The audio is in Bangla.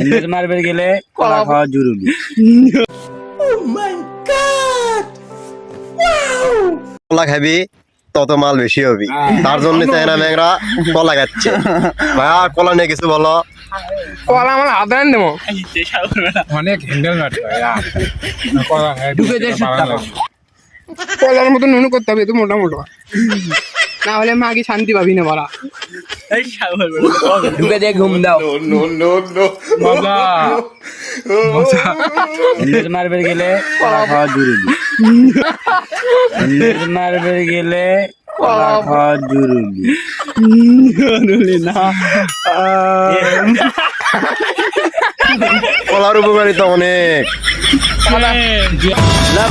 ইংরেজ মারবে গেলে কলা খাওয়া জরুরি। কলা খাবি তত মাল বেশি হবি। তার জন্য চাই না ম্যাংরা কলা খাচ্ছে। ভাইয়া কলা নিয়ে কিছু বলো। কলা আমার দেবো। অনেক হ্যান্ডেল হয়। কলার মতো নুনু করতে হবে তো মোটা মোটা না হলে মা কি শান্তি পাবি না বলা ঢুকে ঘুম দাও। মারবে গেলে গেলে না। কলার উপকারিতা অনেক। না